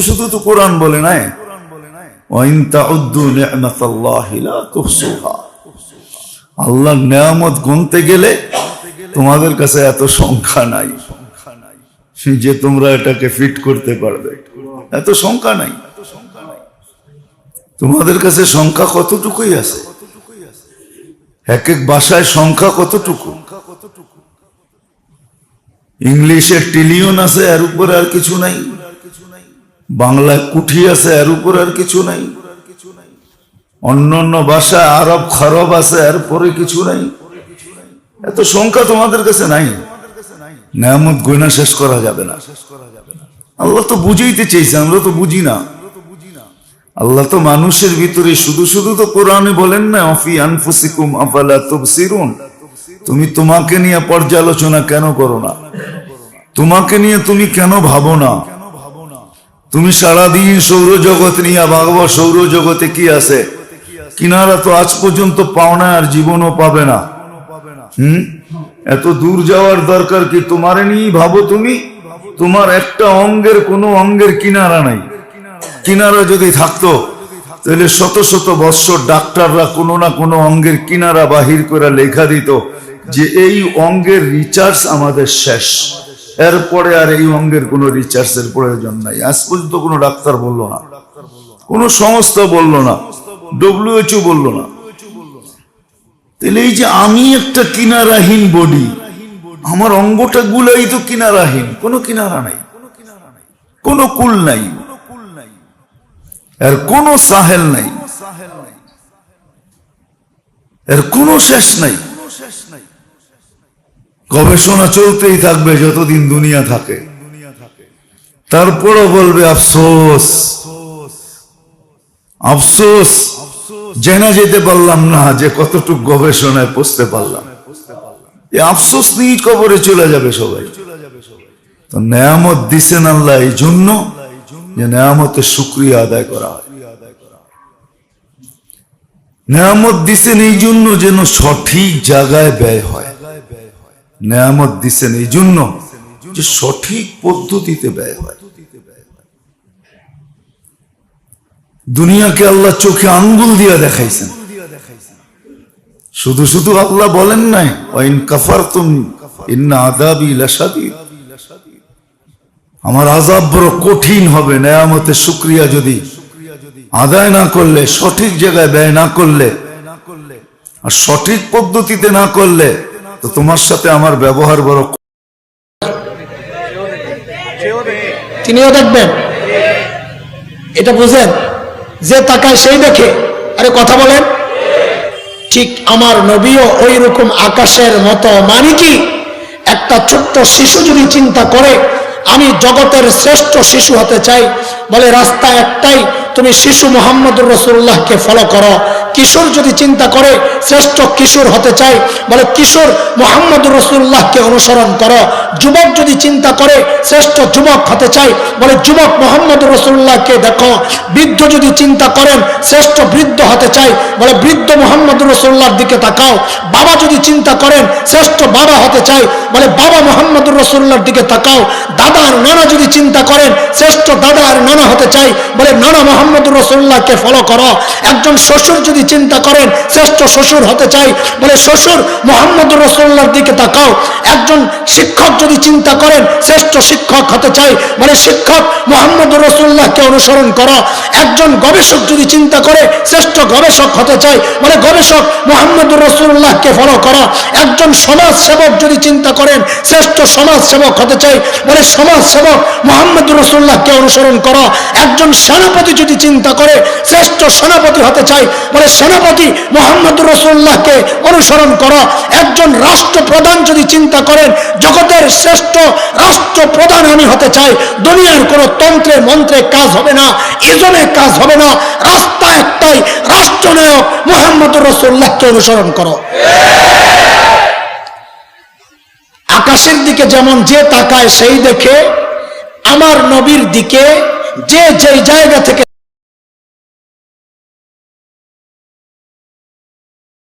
শুধু তো কোরআন বলে নাই। আল্লাহর নিয়ামত গুনতে গেলে তোমাদের কাছে এত সংখ্যা নাই। যে তোমরা এটাকে ফিট করতে পারবে। এত সংখ্যা নাই। তোমাদের কাছে সংখ্যা কতটুকুই আছে? এক এক ভাষায় সংখ্যা কতটুকু? ইংলিশে ট্রিলিয়ন আছে, এর উপরে আর কিছু নাই। বাংলায় কুঠি আছে, এর উপর আর কিছু নাই। অন্য অন্য ভাষায় আরব খারব আছে, এর পরে কিছু নাই। এত সংখ্যা তোমাদের কাছে নাই। নেয়ামত গয়না শেষ করা যাবে না। আল্লাহ তো বুঝাইতে চেয়েছে আমরা তো বুঝি না। আল্লাহ তো মানুষের ভিতরে শুধু শুধু তো কোরআনে বলেন না, অফি আনফুসিকুম আফালা তুবসিরুন? তুমি তোমাকে নিয়ে পর্যালোচনা কেন করো না? তোমাকে নিয়ে তুমি কেন ভাবো না? তুমি সারাদিন সৌরজগৎ নিয়ে ভাগব, সৌরজগতে কি আছে? কিনারা তো আজ পর্যন্ত পাও না আর জীবনও পাবে না। হুম? এত দূর যাওয়ার দরকার কি তোমারে নিয়েই ভাবো তুমি? তোমার একটা অঙ্গের কোনো অঙ্গের কিনারা নাই। কিনারা যদি থাকতো, তাহলে শত শত বৎসর ডাক্তাররা কোনো না কোনো অঙ্গের কিনারা বাহির করে লেখা দিত যে এই অঙ্গের রিচার্জ আমাদের শেষ। এরপরে আর এই অঙ্গের কোনো রিচার্জের প্রয়োজন নাই। আজ পর্যন্ত কোনো ডাক্তার বলল না। কোনো সংস্থা বলল না। ডব্লিউএচও বলল না। তাহলে এই যে আমি একটা কিনারাহীন বডি আমার অঙ্গটা গুলাই তো কিনারাহীন, কোনো কিনারা নাই। কোনো কুল নাই। এর কোনো সাহেল নাই। এর কোনো শেষ নাই। গবেষণা চলতেই থাকবে যতদিন দুনিয়া থাকে। তারপরও বলবে, আফসোস আফসোস, জেনে যেতে পারলাম না যে কতটুক গবেষণায় পৌঁছতে পারলাম। আফসোস নিয়ে কবরে চলে যাবে সবাই। তো নেয়ামত দিছেন আল্লাহ এই জন্য যে নেয়ামতের শুক্রিয়া আদায় করা হয়। নেয়ামত দিছেন এই জন্য যেন সঠিক জায়গায় ব্যয় হয়। নেয়ামত দিছেন এই জন্য যে সঠিক পদ্ধতিতে ব্যয় হয়। দুনিয়াকে আল্লাহ চোখে আঙ্গুল দিয়া দেখাইছেন। শুধু শুধু আল্লাহ বলেন নাই, ওয়াইন কাফার তুমি আমার আজাব বড় কঠিন হবে, নেয়ামতের শুক্রিয়া যদি আদায় না করলে, সঠিক জায়গায় ব্যয় না করলে, আর সঠিক পদ্ধতিতে না করলে তো তোমার সাথে আমার ব্যবহার বড় তিনিও দেখবেন। এটা বুঝেন? যে তাকায় সেই দেখে। আরে কথা বলেন। ঠিক আমার নবীও ওই রকম আকাশের মতো মানে কি একটা ছোট্ট শিশু যদি চিন্তা করে, আমি জগতের শ্রেষ্ঠ শিশু হতে চাই, বলে রাস্তা একটাই তুমি শিশু মোহাম্মদুর রসুল্লাহকে ফলো করো। কিশোর যদি চিন্তা করে, শ্রেষ্ঠ কিশোর হতে চাই, বলে কিশোর মোহাম্মদুর রসুল্লাহকে অনুসরণ করো। যুবক যদি চিন্তা করে, শ্রেষ্ঠ যুবক হতে চাই, বলে যুবক মোহাম্মদুর রসুল্লাহকে দেখো। বৃদ্ধ যদি চিন্তা করেন, শ্রেষ্ঠ বৃদ্ধ হতে চাই, বলে বৃদ্ধ মোহাম্মদুর রসুল্লাহর দিকে তাকাও। বাবা যদি চিন্তা করেন, শ্রেষ্ঠ বাবা হতে চাই, বলে বাবা মোহাম্মদুর রসুল্লাহর দিকে তাকাও। দাদা আর নানা যদি চিন্তা করেন, শ্রেষ্ঠ দাদা আর নানা হতে চাই, বলে নানা মোহাম্মদুর রসুল্লাহকে ফলো করো। একজন শ্বশুর যদি চিন্তা করেন, শ্রেষ্ঠ শ্বশুর হতে চাই, বলে শ্বশুর মোহাম্মদুর রসুল্লাহর দিকে তাকাও। একজন শিক্ষক যদি চিন্তা করেন, শ্রেষ্ঠ শিক্ষক হতে চাই, বলে শিক্ষক মোহাম্মদুর রসুল্লাহকে অনুসরণ করো। একজন গবেষক যদি চিন্তা করে, শ্রেষ্ঠ গবেষক হতে চাই, বলে গবেষক মোহাম্মদুর রসুল্লাহকে ফলো করো। একজন সমাজ সেবক যদি চিন্তা করেন, শ্রেষ্ঠ সমাজ সেবক হতে চাই, বলে সমাজ সেবক মোহাম্মদুর রসুল্লাহকে অনুসরণ করো। একজন সেনাপতি যদি চিন্তা করে শ্রেষ্ঠ সেনাপতি হতে চাই। বলে সেনাপতি মোহাম্মদুর রসুল্লাহকে অনুসরণ করো। একজন রাষ্ট্রপ্রধান যদি চিন্তা করেন, জগতের শ্রেষ্ঠ রাষ্ট্রপ্রধান আমি হতে চাই। দুনিয়ার কোনো তন্ত্রে, মন্ত্রে কাজ হবে না, ইজনে কাজ হবে না। রাস্তা একটাই, রাষ্ট্রনায়ক মোহাম্মদুর রসুল্লাহকে অনুসরণ করো। আকাশের দিকে যেমন যে তাকায়, সেই দেখে আমার নবীর দিকে যে যেই জায়গা থেকে